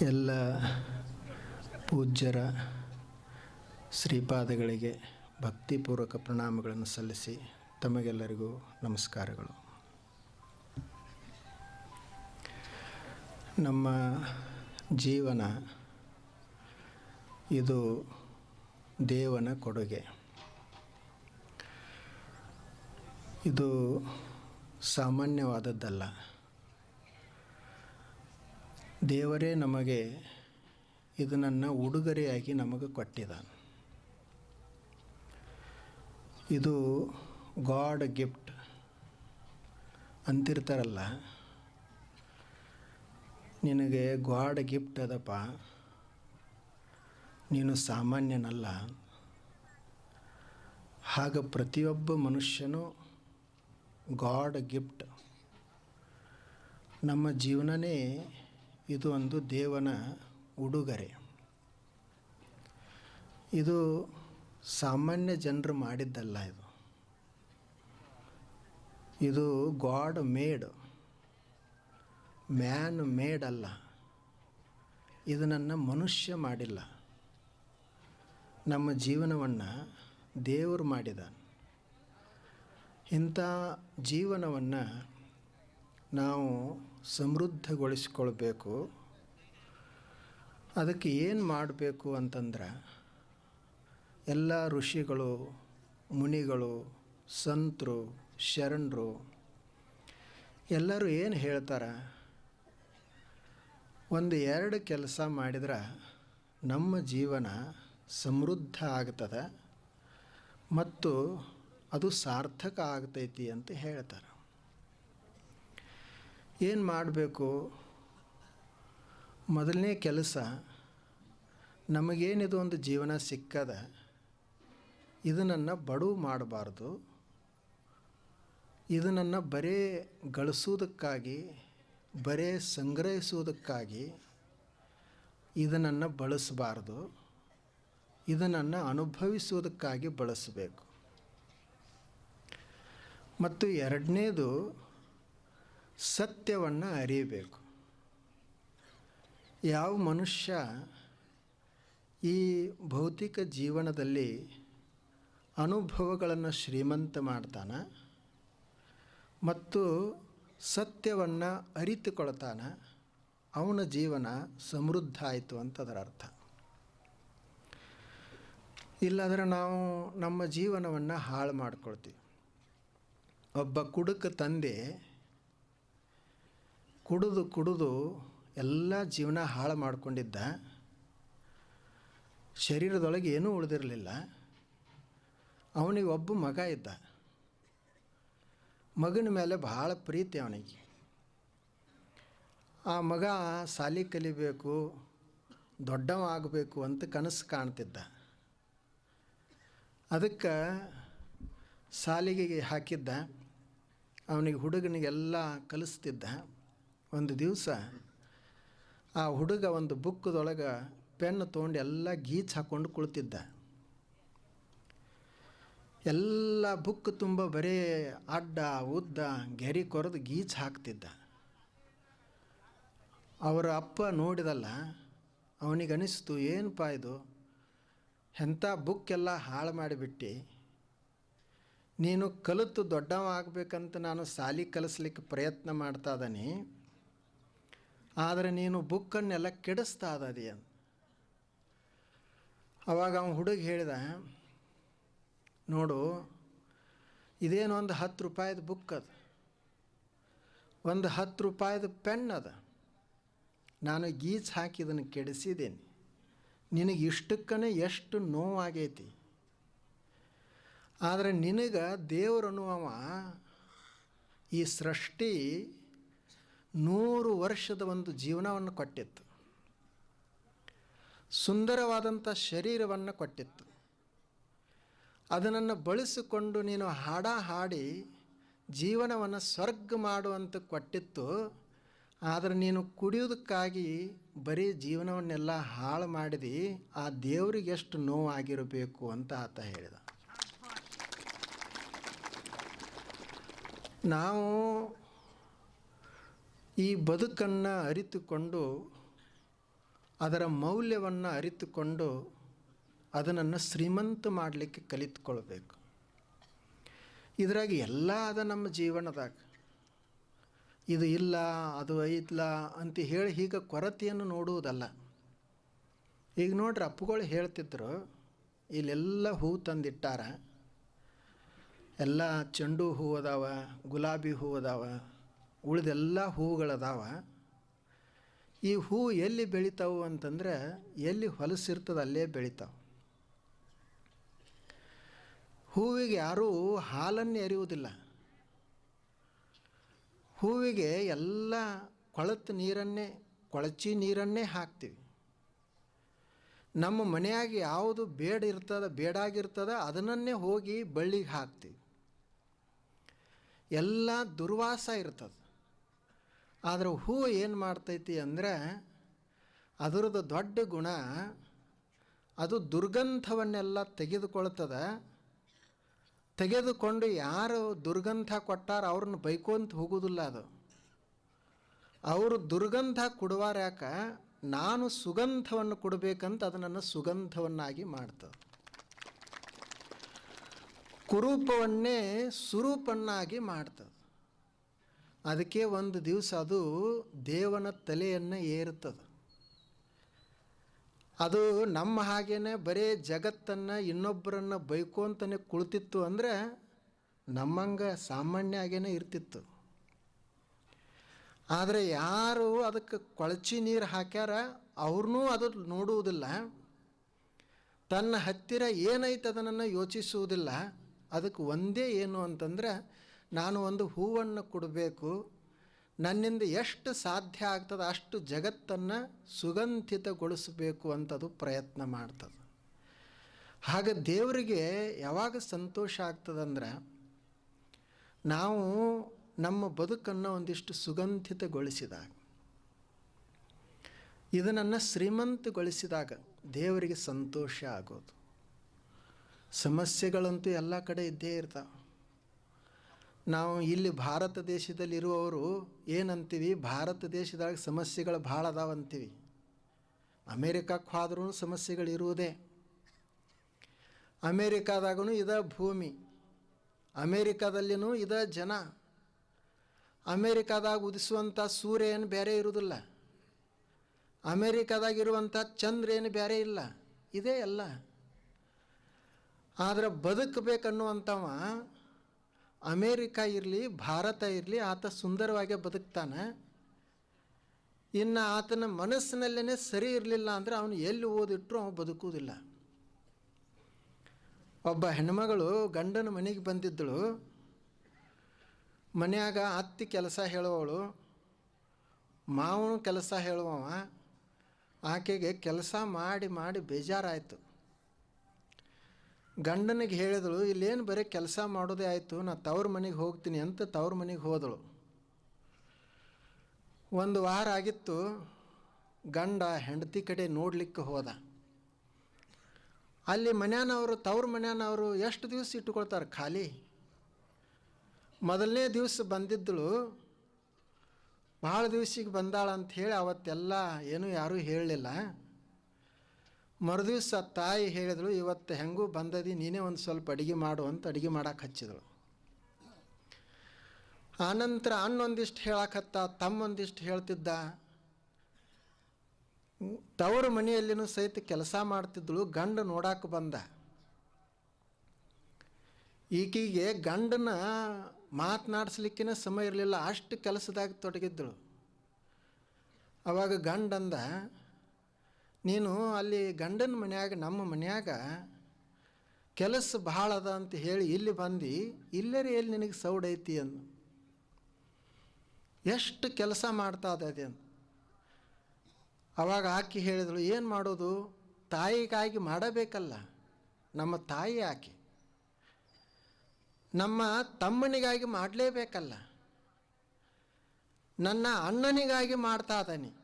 ಎಲ್ಲ ಪೂಜ್ಯರ ಶ್ರೀಪಾದಗಳಿಗೆ ಭಕ್ತಿಪೂರ್ವಕ ಪ್ರಣಾಮಗಳನ್ನು ಸಲ್ಲಿಸಿ ತಮಗೆಲ್ಲರಿಗೂ ನಮಸ್ಕಾರಗಳು. ನಮ್ಮ ಜೀವನ ಇದು ದೇವನ ಕೊಡುಗೆ. ಇದು ಸಾಮಾನ್ಯವಾದದ್ದಲ್ಲ. ದೇವರೇ ನಮಗೆ ಇದನ್ನು ಉಡುಗೊರೆಯಾಗಿ ನಮಗೆ ಕೊಟ್ಟಿದ್ದಾನೆ. ಇದು ಗಾಡ್ ಗಿಫ್ಟ್ ಅಂತಿರ್ತಾರಲ್ಲ. ನಿನಗೆ ಗಾಡ್ ಗಿಫ್ಟ್ ಅದಪ್ಪ. ನೀನು ಸಾಮಾನ್ಯನಲ್ಲ. ಹಾಗ ಪ್ರತಿಯೊಬ್ಬ ಮನುಷ್ಯನೂ ಗಾಡ್ ಗಿಫ್ಟ್. ನಮ್ಮ ಜೀವನನೇ ಇದು ಒಂದು ದೇವನ ಉಡುಗೊರೆ. ಇದು ಸಾಮಾನ್ಯ ಜನರು ಮಾಡಿದ್ದಲ್ಲ ಇದು. ಇದು ಗಾಡ್ ಮೇಡ್ ಮ್ಯಾನ್ ಮೇಡ್ ಅಲ್ಲ. ಇದು ನನ್ನ ಮನುಷ್ಯ ಮಾಡಿಲ್ಲ. ನಮ್ಮ ಜೀವನವನ್ನು ದೇವರು ಮಾಡಿದ. ಇಂಥ ಜೀವನವನ್ನು ನಾವು ಸಮೃದ್ಧಗೊಳಿಸ್ಕೊಳ್ಬೇಕು. ಅದಕ್ಕೆ ಏನು ಮಾಡಬೇಕು ಅಂತಂದ್ರೆ, ಎಲ್ಲ ಋಷಿಗಳು, ಮುನಿಗಳು, ಸಂತರು, ಶರಣರು, ಎಲ್ಲರೂ ಏನು ಹೇಳ್ತಾರೆ, ಒಂದು ಎರಡು ಕೆಲಸ ಮಾಡಿದ್ರೆ ನಮ್ಮ ಜೀವನ ಸಮೃದ್ಧ ಆಗ್ತದೆ ಮತ್ತು ಅದು ಸಾರ್ಥಕ ಆಗ್ತೈತಿ ಅಂತ ಹೇಳ್ತಾರೆ. ಏನು ಮಾಡಬೇಕು? ಮೊದಲನೇ ಕೆಲಸ, ನಮಗೇನಿದು ಒಂದು ಜೀವನ ಸಿಕ್ಕದ ಇದನ್ನು ಬಡವು ಮಾಡಬಾರ್ದು. ಇದನ್ನು ಬರೇ ಗಳಿಸೋದಕ್ಕಾಗಿ, ಬರೇ ಸಂಗ್ರಹಿಸುವುದಕ್ಕಾಗಿ ಇದನ್ನು ಬಳಸಬಾರ್ದು. ಇದನ್ನು ಅನುಭವಿಸುವುದಕ್ಕಾಗಿ ಬಳಸಬೇಕು. ಮತ್ತು ಎರಡನೇದು ಸತ್ಯವನ್ನು ಅರಿಯಬೇಕು. ಯಾವ ಮನುಷ್ಯ ಈ ಭೌತಿಕ ಜೀವನದಲ್ಲಿ ಅನುಭವಗಳನ್ನು ಶ್ರೀಮಂತ ಮಾಡ್ತಾನೆ ಮತ್ತು ಸತ್ಯವನ್ನು ಅರಿತುಕೊಳ್ತಾನೆ, ಅವನ ಜೀವನ ಸಮೃದ್ಧ ಆಯಿತು ಅಂತ ಅದರ ಅರ್ಥ. ಇಲ್ಲಾದರೆ ನಾವು ನಮ್ಮ ಜೀವನವನ್ನು ಹಾಳು ಮಾಡ್ಕೊಳ್ತೀವಿ. ಒಬ್ಬ ಕುಡುಕ ತಂದೆ ಕುಡಿದು ಕುಡಿದು ಎಲ್ಲ ಜೀವನ ಹಾಳು ಮಾಡಿಕೊಂಡಿದ್ದ, ಶರೀರದೊಳಗೆ ಏನೂ ಉಳಿದಿರಲಿಲ್ಲ. ಅವನಿಗೆ ಒಬ್ಬ ಮಗ ಇದ್ದ. ಮಗನ ಮೇಲೆ ಭಾಳ ಪ್ರೀತಿ ಅವನಿಗೆ. ಆ ಮಗ ಸಾಲಿ ಕಲಿಬೇಕು, ದೊಡ್ಡವ ಆಗಬೇಕು ಅಂತ ಕನಸು ಕಾಣ್ತಿದ್ದ. ಅದಕ್ಕೆ ಸಾಲಿಗೆ ಹಾಕಿದ್ದ, ಅವನಿಗೆ ಹುಡುಗನಿಗೆಲ್ಲ ಕಲಿಸ್ತಿದ್ದ. ಒಂದು ದಿವಸ ಆ ಹುಡುಗ ಒಂದು ಬುಕ್ಕದೊಳಗೆ ಪೆನ್ ತೊಗೊಂಡು ಎಲ್ಲ ಗೀಚ್ ಹಾಕ್ಕೊಂಡು ಕುಳಿತಿದ್ದ. ಎಲ್ಲ ಬುಕ್ ತುಂಬ ಬರೀ ಅಡ್ಡ, ಉದ್ದ, ಗೆರಿ ಕೊರೆದು ಗೀಚ್ ಹಾಕ್ತಿದ್ದ. ಅವರ ಅಪ್ಪ ನೋಡಿದಲ್ಲ ಅವನಿಗೆ ಅನಿಸ್ತು ಏನಪ್ಪ ಇದು? ಎಂಥ ಬುಕ್ ಎಲ್ಲ ಹಾಳು ಮಾಡಿಬಿಟ್ಟು? ನೀನು ಕಲಿತು ದೊಡ್ಡವ ಆಗಬೇಕಂತ ನಾನು ಸಾಲಿ ಕಲಿಸ್ಲಿಕ್ಕೆ ಪ್ರಯತ್ನ ಮಾಡ್ತಾ ಇದ್ದಾನೆ. ಆದರೆ ನೀನು ಬುಕ್ಕನ್ನೆಲ್ಲ ಕೆಡಿಸ್ತಾ ಇದ್ದೀ ಅಂತ. ಅವಾಗ ಅವನು ಹುಡುಗ ಹೇಳಿದ, ನೋಡು, ಇದೇನು ಒಂದು ಹತ್ತು ರೂಪಾಯಿದ ಬುಕ್ ಅದು. ಒಂದು ಹತ್ತು ರೂಪಾಯಿದ ಪೆನ್ ಅದ. ನಾನು ಗೀಚ್ ಹಾಕಿ ಇದನ್ನು ಕೆಡಿಸಿದ್ದೀನಿ. ನಿನಗೆ ಇಷ್ಟಕ್ಕನೇ ಎಷ್ಟು ನೋವಾಗೈತಿ. ಆದರೆ ನಿನಗೆ ದೇವರನ್ನುವ ಈ ಸೃಷ್ಟಿ ನೂರು ವರ್ಷದ ಒಂದು ಜೀವನವನ್ನು ಕೊಟ್ಟಿತ್ತು. ಸುಂದರವಾದಂಥ ಶರೀರವನ್ನು ಕೊಟ್ಟಿತ್ತು. ಅದನ್ನು ಬಳಸಿಕೊಂಡು ನೀನು ಹಾಡ ಹಾಡಿ ಜೀವನವನ್ನು ಸ್ವರ್ಗ ಮಾಡುವಂತ ಕೊಟ್ಟಿತ್ತು. ಆದರೆ ನೀನು ಕುಡಿಯೋದಕ್ಕಾಗಿ ಬರೀ ಜೀವನವನ್ನೆಲ್ಲ ಹಾಳು ಮಾಡಿದಿ. ಆ ದೇವರಿಗೆ ಎಷ್ಟು ನೋವಾಗಿರಬೇಕು ಅಂತ ಆತ ಹೇಳಿದ. ನಾವು ಈ ಬದುಕನ್ನು ಅರಿತುಕೊಂಡು, ಅದರ ಮೌಲ್ಯವನ್ನು ಅರಿತುಕೊಂಡು ಅದನ್ನು ಶ್ರೀಮಂತ ಮಾಡಲಿಕ್ಕೆ ಕಲಿತುಕೊಳ್ಬೇಕು. ಇದರಾಗಿ ಎಲ್ಲ ಅದ ನಮ್ಮ ಜೀವನದಾಗ. ಇದು ಇಲ್ಲ, ಅದು ಐತ್ಲ ಅಂತ ಹೇಳಿ ಹೀಗೆ ಕೊರತೆಯನ್ನು ನೋಡುವುದಲ್ಲ. ಈಗ ನೋಡ್ರಿ, ಅಪ್ಪುಗಳು ಹೇಳ್ತಿದ್ರು, ಇಲ್ಲೆಲ್ಲ ಹೂ ತಂದಿಟ್ಟಾರ. ಎಲ್ಲ ಚೆಂಡು ಹೂ ಅದಾವ, ಗುಲಾಬಿ ಹೂ ಅದಾವ. ಉಳಿದೆಲ್ಲ ಹೂವುಗಳದಾವ ಈ ಹೂ ಎಲ್ಲಿ ಬೆಳಿತಾವು ಅಂತಂದ್ರೆ ಎಲ್ಲಿ ಹೊಲಸಿರ್ತದೆ ಅಲ್ಲೇ ಬೆಳಿತಾವೆ. ಹೂವಿಗೆ ಯಾರೂ ಹಾಲನ್ನು ಎರೆಯುವುದಿಲ್ಲ. ಹೂವಿಗೆ ಎಲ್ಲ ಕೊಳತು ನೀರನ್ನೇ, ಕೊಳಚಿ ನೀರನ್ನೇ ಹಾಕ್ತೀವಿ. ನಮ್ಮ ಮನೆಯಾಗಿ ಯಾವುದು ಬೇಡ ಇರ್ತದ, ಬೇಡಾಗಿರ್ತದೆ ಅದನ್ನೇ ಹೋಗಿ ಬಳ್ಳಿಗೆ ಹಾಕ್ತೀವಿ. ಎಲ್ಲ ದುರ್ವಾಸ ಇರ್ತದೆ. ಆದರೆ ಹೂ ಏನು ಮಾಡ್ತೈತಿ ಅಂದರೆ ಅದರದ್ದು ದೊಡ್ಡ ಗುಣ ಅದು ದುರ್ಗಂಧವನ್ನೆಲ್ಲ ತೆಗೆದುಕೊಳ್ತದೆ. ತೆಗೆದುಕೊಂಡು ಯಾರು ದುರ್ಗಂಧ ಕೊಟ್ಟಾರ ಅವ್ರನ್ನ ಬೈಕೊಂತ ಹೋಗೋದಿಲ್ಲ ಅದು. ಅವರು ದುರ್ಗಂಧ ಕೊಡುವಾರ ಯಾಕ? ನಾನು ಸುಗಂಧವನ್ನು ಕೊಡಬೇಕಂತ ಅದನ್ನು ಸುಗಂಧವನ್ನಾಗಿ ಮಾಡ್ತದೆ. ಕುರೂಪವನ್ನೇ ಸುರೂಪನ್ನಾಗಿ ಮಾಡ್ತದೆ. ಅದಕ್ಕೆ ಒಂದು ದಿವಸ ಅದು ದೇವನ ತಲೆಯನ್ನು ಏರುತ್ತದೆ. ಅದು ನಮ್ಮ ಹಾಗೇನೆ ಬರೀ ಜಗತ್ತನ್ನು ಇನ್ನೊಬ್ಬರನ್ನು ಬೈಕೋಂತಾನೆ ಕುಳಿತಿತ್ತು ಅಂದರೆ ನಮ್ಮಂಗೆ ಸಾಮಾನ್ಯ ಆಗೇನೆ ಇರ್ತಿತ್ತು. ಆದರೆ ಯಾರು ಅದಕ್ಕೆ ಕೊಳಚಿ ನೀರು ಹಾಕ್ಯಾರ ಅವ್ರನ್ನೂ ಅದು ನೋಡುವುದಿಲ್ಲ. ತನ್ನ ಹತ್ತಿರ ಏನೈತೆ ಅದನ್ನು ಯೋಚಿಸುವುದಿಲ್ಲ. ಅದಕ್ಕೆ ಒಂದೇ ಏನು ಅಂತಂದ್ರೆ ನಾನು ಒಂದು ಹೂವನ್ನು ಕೊಡಬೇಕು. ನನ್ನಿಂದ ಎಷ್ಟು ಸಾಧ್ಯ ಆಗ್ತದೆ ಅಷ್ಟು ಜಗತ್ತನ್ನು ಸುಗಂಧಿತಗೊಳಿಸಬೇಕು ಅಂತದು ಪ್ರಯತ್ನ ಮಾಡ್ತದೆ. ಹಾಗೆ ದೇವರಿಗೆ ಯಾವಾಗ ಸಂತೋಷ ಆಗ್ತದಂದ್ರೆ ನಾವು ನಮ್ಮ ಬದುಕನ್ನು ಒಂದಿಷ್ಟು ಸುಗಂಧಿತಗೊಳಿಸಿದಾಗ ಇದನ್ನು ಶ್ರೀಮಂತಗೊಳಿಸಿದಾಗ ದೇವರಿಗೆ ಸಂತೋಷ ಆಗೋದು. ಸಮಸ್ಯೆಗಳಂತೂ ಎಲ್ಲ ಕಡೆ ಇದ್ದೇ ಇರ್ತಾವೆ. ನಾವು ಇಲ್ಲಿ ಭಾರತ ದೇಶದಲ್ಲಿರುವವರು ಏನಂತೀವಿ? ಭಾರತ ದೇಶದಾಗ ಸಮಸ್ಯೆಗಳು ಭಾಳ ಅದಾವಂತೀವಿ. ಅಮೇರಿಕಕ್ಕೆ ಹೋದ್ರೂ ಸಮಸ್ಯೆಗಳಿರುವುದೇ ಅಮೇರಿಕಾದಾಗೂ ಇದ ಭೂಮಿ. ಅಮೇರಿಕಾದಲ್ಲಿನೂ ಇದ ಜನ. ಅಮೇರಿಕಾದಾಗ ಉದಿಸುವಂಥ ಸೂರ್ಯ ಏನು ಬೇರೆ ಇರುವುದಿಲ್ಲ. ಅಮೇರಿಕಾದಾಗಿರುವಂಥ ಚಂದ್ರ ಏನು ಬೇರೆ ಇಲ್ಲ. ಇದೇ ಎಲ್ಲ. ಆದರೆ ಬದುಕಬೇಕನ್ನುವಂಥವ ಅಮೇರಿಕಾ ಇರಲಿ, ಭಾರತ ಇರಲಿ, ಆತ ಸುಂದರವಾಗಿ ಬದುಕ್ತಾನೆ. ಇನ್ನು ಆತನ ಮನಸ್ಸಿನಲ್ಲೇ ಸರಿ ಇರಲಿಲ್ಲ ಅಂದರೆ ಅವನು ಎಲ್ಲಿ ಓದಿಟ್ರು ಅವನು ಬದುಕುವುದಿಲ್ಲ. ಒಬ್ಬ ಹೆಣ್ಮಗಳು ಗಂಡನ ಮನೆಗೆ ಬಂದಿದ್ದಳು. ಮನೆಯಾಗ ಅತ್ತಿ ಕೆಲಸ ಹೇಳುವವಳು. ಮಾವನು ಕೆಲಸ ಹೇಳುವವ. ಆಕೆಗೆ ಕೆಲಸ ಮಾಡಿ ಮಾಡಿ ಬೇಜಾರಾಯಿತು. ಗಂಡನಿಗೆ ಹೇಳಿದಳು, ಇಲ್ಲೇನು ಬರೀ ಕೆಲಸ ಮಾಡೋದೇ ಆಯಿತು, ನಾ ತವ್ರ ಮನೆಗೆ ಹೋಗ್ತೀನಿ ಅಂತ ತವ್ರ ಮನೆಗೆ ಹೋದಳು. ಒಂದು ವಾರ ಆಗಿತ್ತು, ಗಂಡ ಹೆಂಡತಿ ಕಡೆ ನೋಡಲಿಕ್ಕೆ ಹೋದ. ಅಲ್ಲಿ ಮನ್ಯಾನವರು, ತವ್ರ ಮನ್ಯಾನವರು ಎಷ್ಟು ದಿವಸ ಇಟ್ಟುಕೊಳ್ತಾರೆ ಖಾಲಿ? ಮೊದಲನೇ ದಿವಸ ಬಂದಿದ್ದಳು, ಭಾಳ ದಿವ್ಸಿಗೆ ಬಂದಾಳ ಹೇಳಿ ಅವತ್ತೆಲ್ಲ ಏನೂ ಯಾರೂ ಹೇಳಲಿಲ್ಲ. ಮರುದಿವ್ಸ ತಾಯಿ ಹೇಳಿದಳು, ಇವತ್ತು ಹೆಂಗೂ ಬಂದದಿ, ನೀನೇ ಒಂದು ಸ್ವಲ್ಪ ಅಡುಗೆ ಮಾಡು ಅಂತ ಅಡುಗೆ ಮಾಡಕ್ಕೆ ಹಚ್ಚಿದಳು. ಆನಂತರ ಅಣ್ಣೊಂದಿಷ್ಟು ಹೇಳಕತ್ತ, ತಮ್ಮೊಂದಿಷ್ಟು ಹೇಳ್ತಿದ್ದ. ತವರು ಮನೆಯಲ್ಲಿನೂ ಸಹಿತ ಕೆಲಸ ಮಾಡ್ತಿದ್ದಳು, ಗಂಡ ನೋಡಕ್ಕೆ ಬಂದ. ಈಕಿಗೆ ಗಂಡನ ಮಾತನಾಡಿಸ್ಲಿಕ್ಕಿನ ಸಮಯ ಇರಲಿಲ್ಲ, ಅಷ್ಟು ಕೆಲಸದಾಗ ತೊಡಗಿದ್ದಳು. ಅವಾಗ ಗಂಡಂದ ನೀನು ಅಲ್ಲಿ ಗಂಡನ ಮನ್ಯಾಗ, ನಮ್ಮ ಮನ್ಯಾಗ ಕೆಲಸ ಭಾಳ ಅದ ಅಂತ ಹೇಳಿ ಇಲ್ಲಿ ಬಂದು, ಇಲ್ಲರೇ ಎಲ್ಲಿ ನಿನಗೆ ಸೌಡೈತಿ ಅಂದ. ಎಷ್ಟು ಕೆಲಸ ಮಾಡ್ತಾ ಅದೇ ಅಂತ ಅವಾಗ ಆಕೆ ಹೇಳಿದಳು, ಏನು ಮಾಡೋದು? ತಾಯಿಗಾಗಿ ಮಾಡಬೇಕಲ್ಲ. ನಮ್ಮ ತಾಯಿ ಆಕೆ. ನಮ್ಮ ತಮ್ಮನಿಗಾಗಿ ಮಾಡಲೇಬೇಕಲ್ಲ. ನನ್ನ ಅಣ್ಣನಿಗಾಗಿ ಮಾಡ್ತಾ ಇದ್ದಾನೆ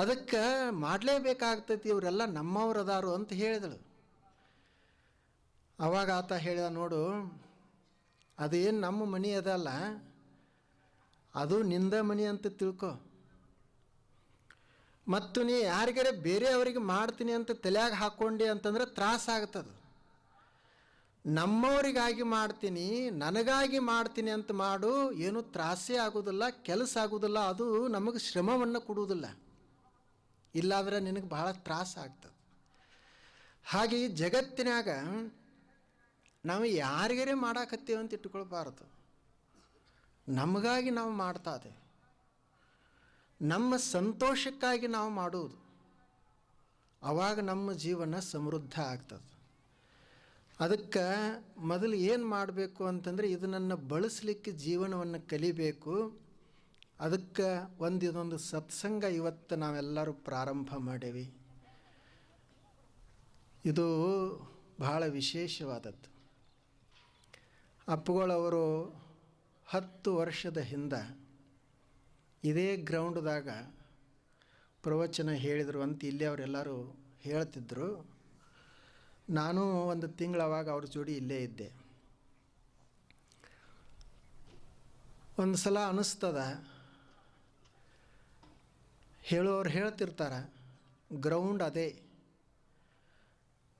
ಅದಕ್ಕೆ ಮಾಡಲೇಬೇಕಾಗ್ತೈತಿ ಇವರೆಲ್ಲ ನಮ್ಮವ್ರದಾರು ಅಂತ ಹೇಳಿದಳು. ಅವಾಗ ಆತ ಹೇಳಿದ ನೋಡು, ಅದೇನು ನಮ್ಮ ಮನೆ ಅದಲ್ಲ, ಅದು ನಿಂದ ಮನೆ ಅಂತ ತಿಳ್ಕೊ. ಮತ್ತು ನೀ ಯಾರಿಗಾರೆ ಬೇರೆಯವರಿಗೆ ಮಾಡ್ತೀನಿ ಅಂತ ತಲೆಯಾಗ ಹಾಕ್ಕೊಂಡಿ ಅಂತಂದ್ರೆ ತ್ರಾಸ ಆಗ್ತದೆ. ನಮ್ಮವರಿಗಾಗಿ ಮಾಡ್ತೀನಿ, ನನಗಾಗಿ ಮಾಡ್ತೀನಿ ಅಂತ ಮಾಡು, ಏನು ತ್ರಾಸೇ ಆಗೋದಿಲ್ಲ, ಕೆಲಸ ಆಗೋದಿಲ್ಲ, ಅದು ನಮಗೆ ಶ್ರಮವನ್ನು ಕೊಡುವುದಿಲ್ಲ ಇಲ್ಲಾಂದ್ರೆ ನಿನಗೆ ಭಾಳ ತ್ರಾಸ ಆಗ್ತದೆ. ಹಾಗೆ ಈ ಜಗತ್ತಿನಾಗ ನಾವು ಯಾರಿಗಾರೆ ಅಂತ ಇಟ್ಕೊಳ್ಬಾರ್ದು ನಮಗಾಗಿ ನಾವು ಮಾಡ್ತಾ ಇದ್ದೇವೆ ನಮ್ಮ ಸಂತೋಷಕ್ಕಾಗಿ ನಾವು ಮಾಡುವುದು. ಆವಾಗ ನಮ್ಮ ಜೀವನ ಸಮೃದ್ಧ ಆಗ್ತದೆ. ಅದಕ್ಕೆ ಮೊದಲು ಏನು ಮಾಡಬೇಕು ಅಂತಂದರೆ ಇದನ್ನು ಬಳಸಲಿಕ್ಕೆ ಜೀವನವನ್ನು ಕಲಿಬೇಕು. ಅದಕ್ಕೆ ಒಂದು ಇದೊಂದು ಸತ್ಸಂಗ ಇವತ್ತು ನಾವೆಲ್ಲರೂ ಪ್ರಾರಂಭ ಮಾಡೇವಿ. ಇದು ಬಹಳ ವಿಶೇಷವಾದದ್ದು. ಅಪ್ಪುಗಳವರು ಹತ್ತು ವರ್ಷದ ಹಿಂದೆ ಇದೇ ಗ್ರೌಂಡ್ದಾಗ ಪ್ರವಚನ ಹೇಳಿದರು ಅಂತ ಇಲ್ಲಿ ಅವರೆಲ್ಲರೂ ಹೇಳ್ತಿದ್ರು. ನಾನು ಒಂದು ತಿಂಗಳವಾಗ ಅವ್ರ ಜೋಡಿ ಇಲ್ಲೇ ಇದ್ದೆ. ಒಂದು ಸಲ ಅನ್ನಿಸ್ತದ ಹೇಳೋರು ಹೇಳ್ತಿರ್ತಾರೆ ಗ್ರೌಂಡ್ ಅದೇ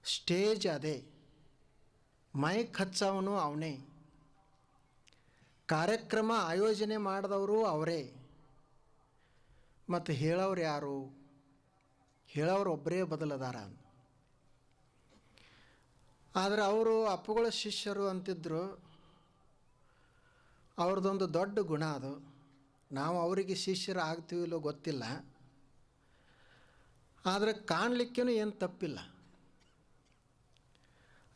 ಸ್ಟೇಜ್ ಅದೇ ಮೈಕ್ ಹಚ್ಚವನು ಅವನೇ, ಕಾರ್ಯಕ್ರಮ ಆಯೋಜನೆ ಮಾಡಿದವರು ಅವರೇ ಮತ್ತು ಹೇಳೋರು ಯಾರು, ಹೇಳೋರು ಒಬ್ಬರೇ ಬದಲದಾರ ಆದರೆ ಅವರು ಅಪ್ಪುಗಳ ಶಿಷ್ಯರು ಅಂತಿದ್ದರು ಅವ್ರದ್ದೊಂದು ದೊಡ್ಡ ಗುಣ ಅದು, ನಾವು ಅವರಿಗೆ ಶಿಷ್ಯರು ಆಗ್ತೀವಿಲ್ಲೋ ಗೊತ್ತಿಲ್ಲ. ಆದರೆ ಕಾಣಲಿಕ್ಕೇನು ಏನು ತಪ್ಪಿಲ್ಲ.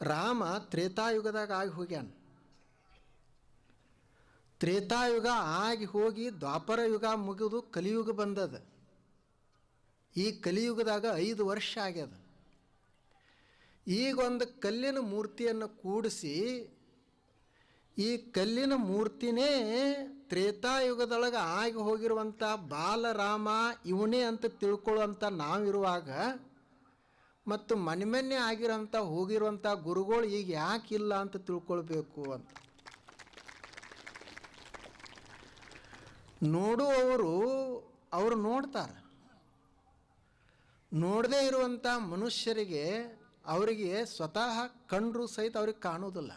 ರಾಮ ತ್ರೇತಾಯುಗದಾಗ ಆಗಿ ಹೋಗ್ಯಾನ. ತ್ರೇತಾಯುಗ ಆಗಿ ಹೋಗಿ ದ್ವಾಪರ ಯುಗ ಮುಗಿದು ಕಲಿಯುಗ ಬಂದದ. ಈ ಕಲಿಯುಗದಾಗ ಐದು ವರ್ಷ ಆಗ್ಯದ. ಈಗೊಂದು ಕಲ್ಲಿನ ಮೂರ್ತಿಯನ್ನು ಕೂಡಿಸಿ ಈ ಕಲ್ಲಿನ ಮೂರ್ತಿನೇ ತ್ರೇತಾಯುಗದೊಳಗೆ ಆಗಿ ಹೋಗಿರುವಂಥ ಬಾಲರಾಮ ಇವನೇ ಅಂತ ತಿಳ್ಕೊಳ್ಳುವಂಥ ನಾವಿರುವಾಗ ಮತ್ತು ಮನೆ ಆಗಿರೋಂಥ ಹೋಗಿರುವಂಥ ಗುರುಗಳು ಈಗ ಯಾಕಿಲ್ಲ ಅಂತ ತಿಳ್ಕೊಳ್ಬೇಕು ಅಂತ. ನೋಡುವವರು ಅವರು ನೋಡ್ತಾರೆ. ನೋಡದೇ ಇರುವಂಥ ಮನುಷ್ಯರಿಗೆ ಅವರಿಗೆ ಸ್ವತಃ ಕಂಡ್ರು ಸಹಿತ ಅವ್ರಿಗೆ ಕಾಣುವುದಿಲ್ಲ.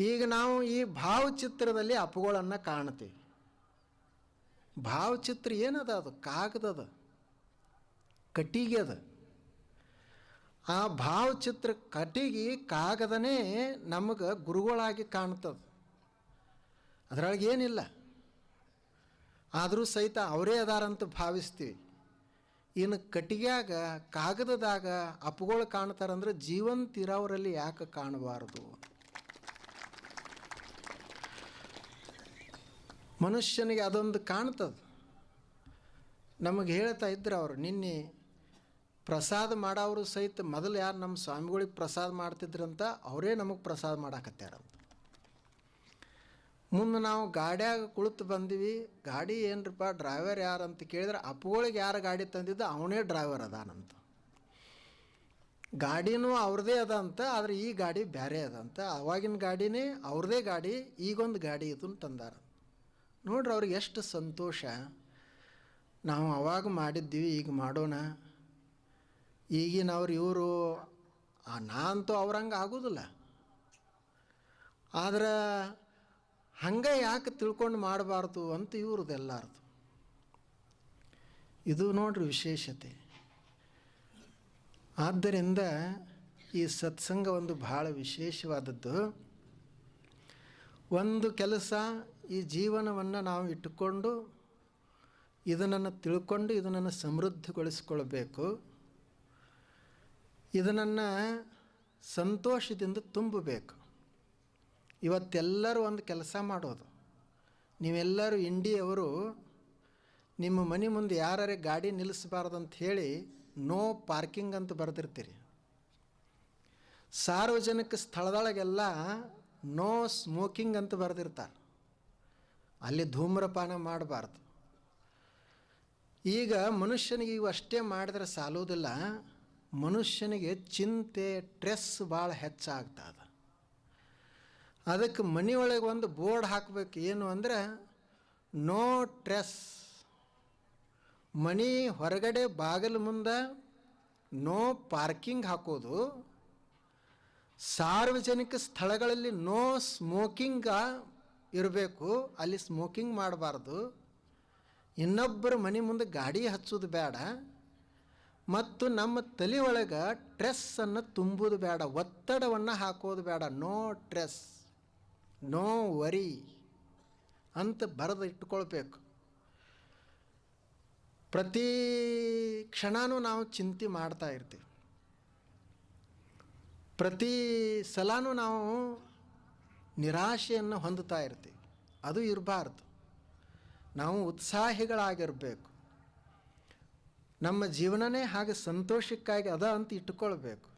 ಈಗ ನಾವು ಈ ಭಾವಚಿತ್ರದಲ್ಲಿ ಅಪ್ಪುಗಳನ್ನು ಕಾಣ್ತೀವಿ ಭಾವಚಿತ್ರ ಏನದ ಅದು? ಕಾಗದದ. ಕಟ್ಟಿಗೆ ಅದ. ಆ ಭಾವಚಿತ್ರ ಕಟ್ಟಿಗೆ ಕಾಗದನೇ ನಮಗೆ ಗುರುಗಳಾಗಿ ಕಾಣ್ತದೆ. ಅದರೊಳಗೆ ಏನಿಲ್ಲ. ಆದರೂ ಸಹಿತ ಅವರೇ ಅದಾರಂತ ಭಾವಿಸ್ತೀವಿ. ಇನ್ನು ಕಟ್ಟಿಗ್ಯಾಗ, ಕಾಗದದಾಗ ಅಪ್ಪುಗಳು ಕಾಣ್ತಾರಂದ್ರೆ ಜೀವಂತ ಇರೋವರಲ್ಲಿ ಯಾಕೆ ಕಾಣಬಾರ್ದು? ಮನುಷ್ಯನಿಗೆ ಅದೊಂದು ಕಾಣ್ತದೆ. ನಮಗೆ ಹೇಳ್ತಾ ಇದ್ರು ಅವರು, ನಿನ್ನೆ ಪ್ರಸಾದ ಮಾಡೋರು ಸಹಿತ ಮೊದಲು ಯಾರು ನಮ್ಮ ಸ್ವಾಮಿಗಳಿಗೆ ಪ್ರಸಾದ ಮಾಡ್ತಿದ್ರಂತ ಅವರೇ ನಮಗೆ ಪ್ರಸಾದ ಮಾಡಾಕತ್ತಾರಂತ ಮುಂದೆ ನಾವು ಗಾಡ್ಯಾಗ ಕುಳಿತು ಬಂದೀವಿ, ಗಾಡಿ ಏನ್ರಪ್ಪ, ಡ್ರೈವರ್ ಯಾರು ಅಂತ ಕೇಳಿದ್ರೆ ಅಪ್ಪಗಳಿಗೆ ಯಾರು ಗಾಡಿ ತಂದಿದ್ದ ಅವನೇ ಡ್ರೈವರ್ ಅದಾನಂತ ಗಾಡಿನೂ ಅವ್ರದ್ದೇ ಅದ ಅಂತ, ಆದರೆ ಈ ಗಾಡಿ ಬೇರೆ ಅದಂತ ಅವಾಗಿನ ಗಾಡಿನೇ ಅವ್ರದೇ ಗಾಡಿ, ಈಗೊಂದು ಗಾಡಿ ಇದನ್ನು ತಂದಾರ ನೋಡ್ರಿ ಅವ್ರಿಗೆ ಎಷ್ಟು ಸಂತೋಷ. ನಾವು ಅವಾಗ ಮಾಡಿದ್ದೀವಿ, ಈಗ ಮಾಡೋಣ. ಈಗಿನವ್ರು ಇವರು ನಾಂತೂ ಅವ್ರಂಗೆ ಆಗೋದಿಲ್ಲ. ಆದ್ರೆ ಹಂಗೆ ಯಾಕೆ ತಿಳ್ಕೊಂಡು ಮಾಡಬಾರ್ದು ಅಂತ ಇವ್ರದ್ದು ಎಲ್ಲಾರದು. ಇದು ನೋಡ್ರಿ ವಿಶೇಷತೆ. ಆದ್ದರಿಂದ ಈ ಸತ್ಸಂಗ ಒಂದು ಭಾಳ ವಿಶೇಷವಾದದ್ದು. ಒಂದು ಕೆಲಸ ಈ ಜೀವನವನ್ನು ನಾವು ಇಟ್ಟುಕೊಂಡು ಇದನ್ನು ತಿಳ್ಕೊಂಡು ಇದನ್ನು ಸಮೃದ್ಧಿಗೊಳಿಸ್ಕೊಳ್ಬೇಕು. ಇದನ್ನು ಸಂತೋಷದಿಂದ ತುಂಬಬೇಕು. ಇವತ್ತೆಲ್ಲರೂ ಒಂದು ಕೆಲಸ ಮಾಡೋದು. ನೀವೆಲ್ಲರೂ ಇಂಡಿಯವರು, ನಿಮ್ಮ ಮನೆ ಮುಂದೆ ಯಾರೇ ಗಾಡಿ ನಿಲ್ಲಿಸಬಾರ್ದು ಅಂತ ಹೇಳಿ ನೋ ಪಾರ್ಕಿಂಗ್ ಅಂತ ಬರೆದಿರ್ತೀರಿ. ಸಾರ್ವಜನಿಕ ಸ್ಥಳದೊಳಗೆಲ್ಲ ನೋ ಸ್ಮೋಕಿಂಗ್ ಅಂತ ಬರೆದಿರ್ತಾರೆ. ಅಲ್ಲಿ ಧೂಮ್ರಪಾನ ಮಾಡಬಾರ್ದು. ಈಗ ಮನುಷ್ಯನಿಗೆ ಇವು ಅಷ್ಟೇ ಮಾಡಿದ್ರೆ ಸಾಲೋದಿಲ್ಲ ಮನುಷ್ಯನಿಗೆ ಚಿಂತೆ ಟ್ರೆಸ್ ಭಾಳ ಹೆಚ್ಚಾಗ್ತದೆ. ಅದಕ್ಕೆ ಮನೆಯೊಳಗೆ ಒಂದು ಬೋರ್ಡ್ ಹಾಕಬೇಕು. ಏನು ಅಂದರೆ, ನೋ ಟ್ರೆಸ್ ಮನೆ ಹೊರಗಡೆ ಬಾಗಿಲು ಮುಂದೆ ನೋ ಪಾರ್ಕಿಂಗ್ ಹಾಕೋದು. ಸಾರ್ವಜನಿಕ ಸ್ಥಳಗಳಲ್ಲಿ ನೋ ಸ್ಮೋಕಿಂಗ ಇರಬೇಕು, ಅಲ್ಲಿ ಸ್ಮೋಕಿಂಗ್ ಮಾಡಬಾರ್ದು. ಇನ್ನೊಬ್ಬರ ಮನೆ ಮುಂದೆ ಗಾಡಿ ಹಚ್ಚೋದು ಬೇಡ. ಮತ್ತು ನಮ್ಮ ತಲೆ ಒಳಗೆ ಟ್ರೆಸ್ಸನ್ನು ತುಂಬೋದು ಬೇಡ, ಒತ್ತಡವನ್ನು ಹಾಕೋದು ಬೇಡ. ನೋ ಟ್ರೆಸ್ ನೋ ವರಿ ಅಂತ ಬರೆದು ಇಟ್ಕೊಳ್ಬೇಕು. ಪ್ರತಿ ಕ್ಷಣನೂ ನಾವು ಚಿಂತೆ ಮಾಡ್ತಾ ಇರ್ತೀವಿ. ಪ್ರತಿ ಸಲನೂ ನಾವು ನಿರಾಶೆಯನ್ನು ಹೊಂದುತ್ತಾ ಇರ್ತೀವಿ. ಅದು ಇರಬಾರ್ದು. ನಾವು ಉತ್ಸಾಹಿಗಳಾಗಿರಬೇಕು. ನಮ್ಮ ಜೀವನನೇ ಹಾಗೆ ಸಂತೋಷಕ್ಕಾಗಿ ಅದ ಅಂತ ಇಟ್ಟುಕೊಳ್ಬೇಕು.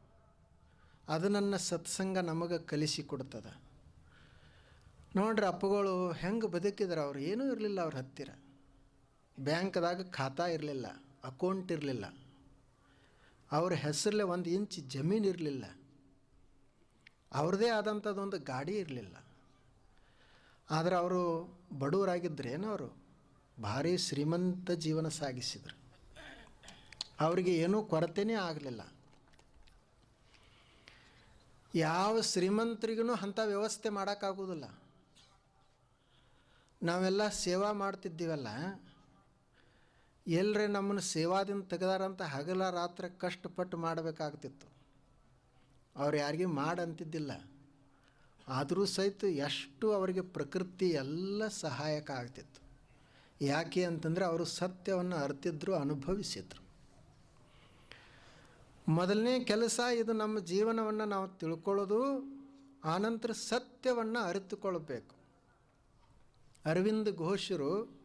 ಅದು ನನ್ನ ಸತ್ಸಂಗ ನಮಗೆ ಕಲಿಸಿಕೊಡ್ತದೆ ನೋಡ್ರಿ ಅಪ್ಪಗಳು ಹೆಂಗೆ ಬದುಕಿದ್ರು ಅವ್ರು, ಏನೂ ಇರಲಿಲ್ಲ ಅವ್ರ ಹತ್ತಿರ. ಬ್ಯಾಂಕ್ದಾಗ ಖಾತಾ ಇರಲಿಲ್ಲ, ಅಕೌಂಟ್ ಇರಲಿಲ್ಲ. ಅವ್ರ ಹೆಸರಲ್ಲೇ ಒಂದು ಇಂಚ್ ಜಮೀನು ಇರಲಿಲ್ಲ. ಅವ್ರದ್ದೇ ಆದಂಥದ್ದೊಂದು ಗಾಡಿ ಇರಲಿಲ್ಲ. ಆದರೆ ಅವರು ಬಡವರಾಗಿದ್ದರೇನು ಅವರು? ಭಾರಿ ಶ್ರೀಮಂತ ಜೀವನ ಸಾಗಿಸಿದರು. ಅವರಿಗೆ ಏನೂ ಕೊರತೆಯೇ ಆಗಲಿಲ್ಲ. ಯಾವ ಶ್ರೀಮಂತರಿಗೂ ಅಂಥ ವ್ಯವಸ್ಥೆ ಮಾಡೋಕ್ಕಾಗೋದಿಲ್ಲ. ನಾವೆಲ್ಲ ಸೇವಾ ಮಾಡ್ತಿದ್ದೀವಲ್ಲ ಎಲ್ಲರೇ ನಮ್ಮನ್ನು ಸೇವಾದಿಂದ ತೆಗೆದಾರಂತ ಹಗಲ ರಾತ್ರಿ ಕಷ್ಟಪಟ್ಟು ಮಾಡಬೇಕಾಗ್ತಿತ್ತು. ಅವ್ರು ಯಾರಿಗೆ ಮಾಡಂತಿದ್ದಿಲ್ಲ. ಆದರೂ ಸಹಿತ ಎಷ್ಟು ಅವರಿಗೆ ಪ್ರಕೃತಿ ಎಲ್ಲ ಸಹಾಯಕ ಆಗ್ತಿತ್ತು. ಯಾಕೆ ಅಂತಂದರೆ ಅವರು ಸತ್ಯವನ್ನು ಅರ್ತಿದ್ರು, ಅನುಭವಿಸಿದ್ರು. ಮೊದಲನೇ ಕೆಲಸ ಇದು ನಮ್ಮ ಜೀವನವನ್ನು ನಾವು ತಿಳ್ಕೊಳ್ಳೋದು ಆನಂತರ ಸತ್ಯವನ್ನು ಅರಿತುಕೊಳ್ಬೇಕು. ಅರವಿಂದ್ ಘೋಷರು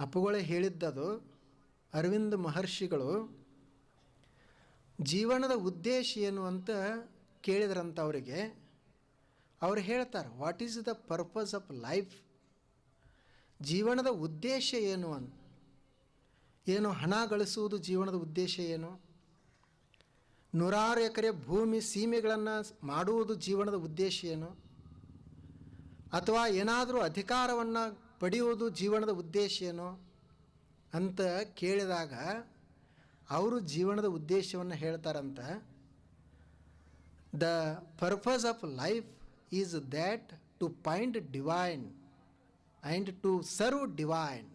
ಅಪ್ಪುಗಳೇ ಹೇಳಿದ್ದದು, ಅರವಿಂದ್ ಮಹರ್ಷಿಗಳು ಜೀವನದ ಉದ್ದೇಶ ಏನು ಅಂತ ಕೇಳಿದ್ರಂತ ಅವರಿಗೆ. ಅವ್ರು ಹೇಳ್ತಾರೆ what is the purpose of life ಜೀವನದ ಉದ್ದೇಶ ಏನು ಅಂತ ಏನು ಹಣ ಗಳಿಸುವುದು ಜೀವನದ ಉದ್ದೇಶ ಏನು? ನೂರಾರು ಎಕರೆ ಭೂಮಿ ಸೀಮೆಗಳನ್ನು ಮಾಡುವುದು ಜೀವನದ ಉದ್ದೇಶ ಏನು? ಅಥವಾ ಏನಾದರೂ ಅಧಿಕಾರವನ್ನು ಪಡೆಯುವುದು ಜೀವನದ ಉದ್ದೇಶ ಏನು? ಅಂತ ಕೇಳಿದಾಗ ಅವರು ಜೀವನದ ಉದ್ದೇಶವನ್ನು ಹೇಳ್ತಾರಂತ the purpose of life is that to find divine and to serve divine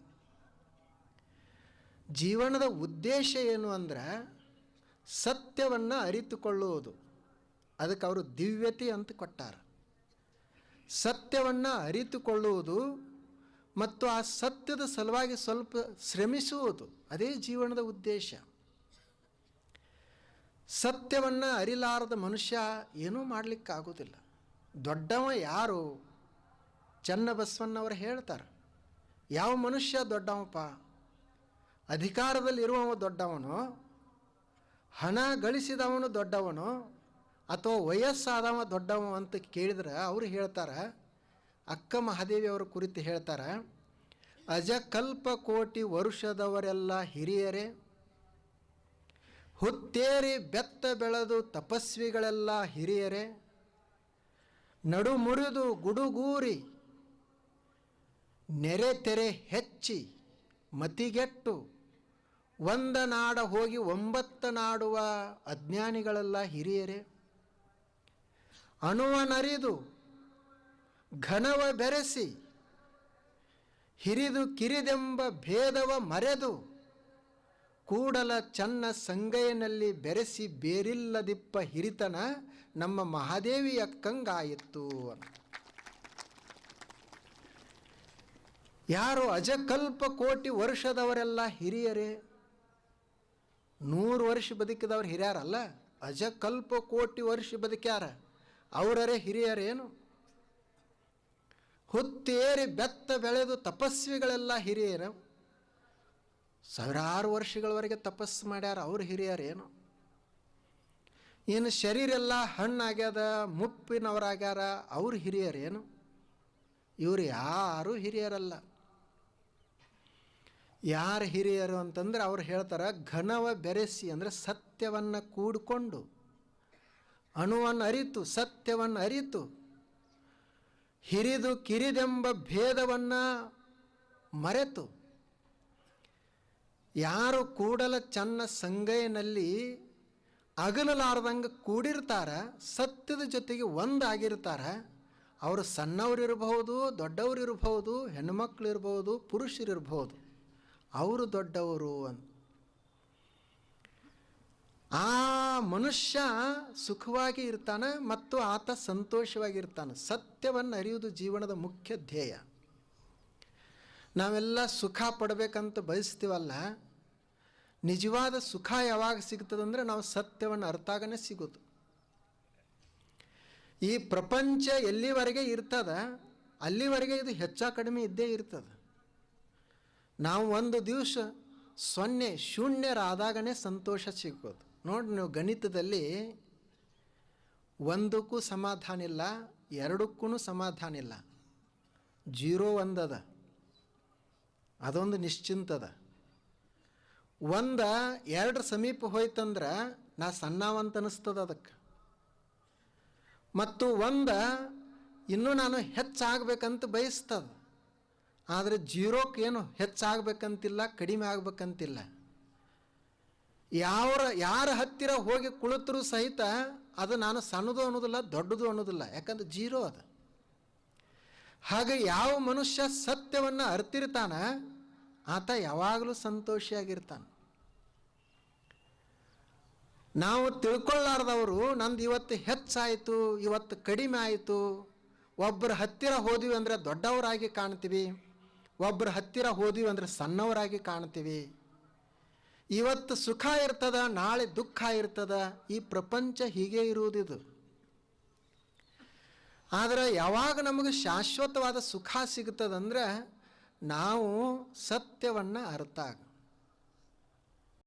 ಜೀವನದ ಉದ್ದೇಶ ಏನು ಅಂದ್ರೆ, ಸತ್ಯವನ್ನು ಅರಿತುಕೊಳ್ಳುವುದು. ಅದಕ್ಕೆ ಅವರು ದಿವ್ಯತೆ ಅಂತ ಕೊಟ್ಟಾರ. ಸತ್ಯವನ್ನು ಅರಿತುಕೊಳ್ಳುವುದು ಮತ್ತು ಆ ಸತ್ಯದ ಸಲುವಾಗಿ ಸ್ವಲ್ಪ ಶ್ರಮಿಸುವುದು, ಅದೇ ಜೀವನದ ಉದ್ದೇಶ. ಸತ್ಯವನ್ನು ಅರಿಲಾರದ ಮನುಷ್ಯ ಏನೂ ಮಾಡಲಿಕ್ಕಾಗೋದಿಲ್ಲ. ದೊಡ್ಡವ ಯಾರು? ಚನ್ನಬಸವಣ್ಣವರು ಹೇಳ್ತಾರೆ, ಯಾವ ಮನುಷ್ಯ ದೊಡ್ಡವಪ್ಪ? ಅಧಿಕಾರದಲ್ಲಿರುವವ ದೊಡ್ಡವನು? ಹಣ ಗಳಿಸಿದವನು ದೊಡ್ಡವನು? ಅಥವಾ ವಯಸ್ಸಾದವ ದೊಡ್ಡವ ಅಂತ ಕೇಳಿದ್ರೆ ಅವರು ಹೇಳ್ತಾರೆ, ಅಕ್ಕ ಮಹಾದೇವಿ ಅವರ ಕುರಿತು ಹೇಳ್ತಾರೆ ಅಜಕಲ್ಪ ಕೋಟಿ ವರುಷದವರೆಲ್ಲ ಹಿರಿಯರೇ ಹುತ್ತೇರಿ ಬೆತ್ತ ಬೆಳೆದು ತಪಸ್ವಿಗಳೆಲ್ಲ ಹಿರಿಯರೇ ನಡು ಮುರಿದು ಗುಡುಗೂರಿ, ನೆರೆ ತೆರೆ ಹೆಚ್ಚಿ ಮತಿಗೆಟ್ಟು, ಒಂದ ನಾಡ ಹೋಗಿ ಒಂಬತ್ತ ನಾಡುವ ಅಜ್ಞಾನಿಗಳೆಲ್ಲ ಹಿರಿಯರೇ ಅಣುವನರಿದು ಘನವ ಬೆರೆಸಿ, ಹಿರಿದು ಕಿರಿದೆಂಬ ಭೇದವ ಮರೆದು ಕೂಡಲ ಚನ್ನ ಸಂಗಯನಲ್ಲಿ ಬೆರೆಸಿ ಬೇರಿಲ್ಲದಿಪ್ಪ ಹಿರಿತನ ನಮ್ಮ ಮಹಾದೇವಿ ಅಕ್ಕಂಗಾಯಿತು ಯಾರು ಅಜಕಲ್ಪ ಕೋಟಿ ವರ್ಷದವರೆಲ್ಲ ಹಿರಿಯರೇ? ನೂರು ವರ್ಷ ಬದುಕಿದವ್ರು ಹಿರಿಯಾರಲ್ಲ? ಅಜಕಲ್ಪ ಕೋಟಿ ವರ್ಷ ಬದುಕ್ಯಾರ? ಅವರರೇ ಹಿರಿಯರೇನು? ಹುತ್ತೇರಿ ಬೆತ್ತ ಬೆಳೆದು ತಪಸ್ವಿಗಳೆಲ್ಲ ಹಿರಿಯರು ಸಾವಿರಾರು ವರ್ಷಗಳವರೆಗೆ ತಪಸ್ಸು ಮಾಡ್ಯಾರ ಅವ್ರು ಹಿರಿಯರೇನು? ಏನು ಶರೀರೆಲ್ಲ ಹಣ್ಣಾಗ್ಯದ, ಮುಪ್ಪಿನವರಾಗ್ಯಾರ, ಅವ್ರು ಹಿರಿಯರೇನು? ಇವರು ಯಾರೂ ಹಿರಿಯರಲ್ಲ. ಯಾರು ಹಿರಿಯರು ಅಂತಂದ್ರೆ ಅವ್ರು ಹೇಳ್ತಾರೆ, ಘನವ ಬೆರೆಸಿ ಅಂದರೆ ಸತ್ಯವನ್ನು ಕೂಡಿಕೊಂಡು ಅಣುವನ್ನು ಅರಿತು ಸತ್ಯವನ್ನು ಅರಿತು, ಹಿರಿದು ಕಿರಿದೆಂಬ ಭೇದವನ್ನು ಮರೆತು. ಯಾರು ಕೂಡಲ ಚನ್ನ ಸಂಗೈನಲ್ಲಿ ಅಗಲಲಾರ್ದಂಗೆ ಕೂಡಿರ್ತಾರ, ಸತ್ಯದ ಜೊತೆಗೆ ಒಂದಾಗಿರ್ತಾರ, ಅವರು ಸಣ್ಣವ್ರು ಇರಬಹುದು ಹೆಣ್ಮಕ್ಳಿರ್ಬೋದು ಪುರುಷರಿರ್ಬೋದು ಅವರು ದೊಡ್ಡವರು ಅಂತ ಆ ಮನುಷ್ಯ ಸುಖವಾಗಿ ಇರ್ತಾನೆ ಮತ್ತು ಆತ ಸಂತೋಷವಾಗಿರ್ತಾನೆ. ಸತ್ಯವನ್ನು ಅರಿಯುವುದು ಜೀವನದ ಮುಖ್ಯ ಧ್ಯೇಯ. ನಾವೆಲ್ಲ ಸುಖ ಪಡಬೇಕಂತ ಬಯಸ್ತೀವಲ್ಲ, ನಿಜವಾದ ಸುಖ ಯಾವಾಗ ಸಿಗ್ತದಂದ್ರೆ ನಾವು ಸತ್ಯವನ್ನು ಅರ್ಥಾಗನೇ ಸಿಗೋದು. ಈ ಪ್ರಪಂಚ ಎಲ್ಲಿವರೆಗೆ ಇರ್ತದ, ಅಲ್ಲಿವರೆಗೆ ಇದು ಹೆಚ್ಚ ಕಡಿಮೆ ಇದ್ದೇ ಇರ್ತದೆ. ನಾವು ಒಂದು ದಿವಸ ಸೊನ್ನೆ ಶೂನ್ಯರಾದಾಗನೇ ಸಂತೋಷ ಸಿಗೋದು. ನೋಡಿ ನೀವು ಗಣಿತದಲ್ಲಿ ಒಂದಕ್ಕೂ ಸಮಾಧಾನ ಇಲ್ಲ ಎರಡಕ್ಕೂ ಸಮಾಧಾನ ಇಲ್ಲ. ಜೀರೋ ಒಂದದ. ಅದೊಂದು ನಿಶ್ಚಿಂತದ. ಒಂದು ಎರಡು ಸಮೀಪ ಹೋಯ್ತಂದ್ರೆ ನಾ ಸಣ್ಣವಂತ ಅನಿಸ್ತದ ಅದಕ್ಕೆ. ಮತ್ತು ಒಂದು ಇನ್ನೂ ನಾನು ಹೆಚ್ಚಾಗಬೇಕಂತ ಬಯಸ್ತದ. ಆದರೆ ಜೀರೋಕ್ಕೇನು ಹೆಚ್ಚಾಗಬೇಕಂತಿಲ್ಲ, ಕಡಿಮೆ ಆಗ್ಬೇಕಂತಿಲ್ಲ. ಯಾವ್ರ, ಯಾರ ಹತ್ತಿರ ಹೋಗಿ ಕುಳಿತರೂ ಸಹಿತ ಅದು ನಾನು ಸಣ್ಣದು ಅನ್ನೋದಿಲ್ಲ, ದೊಡ್ಡದು ಅನ್ನೋದಿಲ್ಲ. ಯಾಕಂದ್ರೆ ಜೀರೋ ಅದು. ಹಾಗೆ ಯಾವ ಮನುಷ್ಯ ಸತ್ಯವನ್ನು ಅರ್ತಿರ್ತಾನ ಆತ ಯಾವಾಗಲೂ ಸಂತೋಷಿಯಾಗಿರ್ತಾನೆ. ನಾವು ತಿಳ್ಕೊಳ್ಳಾರ್ದವರು ನಂದು ಇವತ್ತು ಹೆಚ್ಚಾಯಿತು, ಇವತ್ತು ಕಡಿಮೆ ಆಯಿತು ಒಬ್ಬರ ಹತ್ತಿರ ಹೋದ್ವಿ ಅಂದರೆ ದೊಡ್ಡವರಾಗಿ ಕಾಣ್ತೀವಿ ಒಬ್ಬರ ಹತ್ತಿರ ಹೋದ್ವಿ ಅಂದರೆ ಸಣ್ಣವರಾಗಿ ಕಾಣ್ತೀವಿ. ಇವತ್ತು ಸುಖ ಇರ್ತದ, ನಾಳೆ ದುಃಖ ಇರ್ತದ, ಈ ಪ್ರಪಂಚ ಹೀಗೆ ಇರುವುದಿದು. ಆದರೆ ಯಾವಾಗ ನಮಗೆ ಶಾಶ್ವತವಾದ ಸುಖ ಸಿಗ್ತದಂದ್ರೆ ನಾವು ಸತ್ಯವನ್ನು ಅರ್ಥ ಆಗ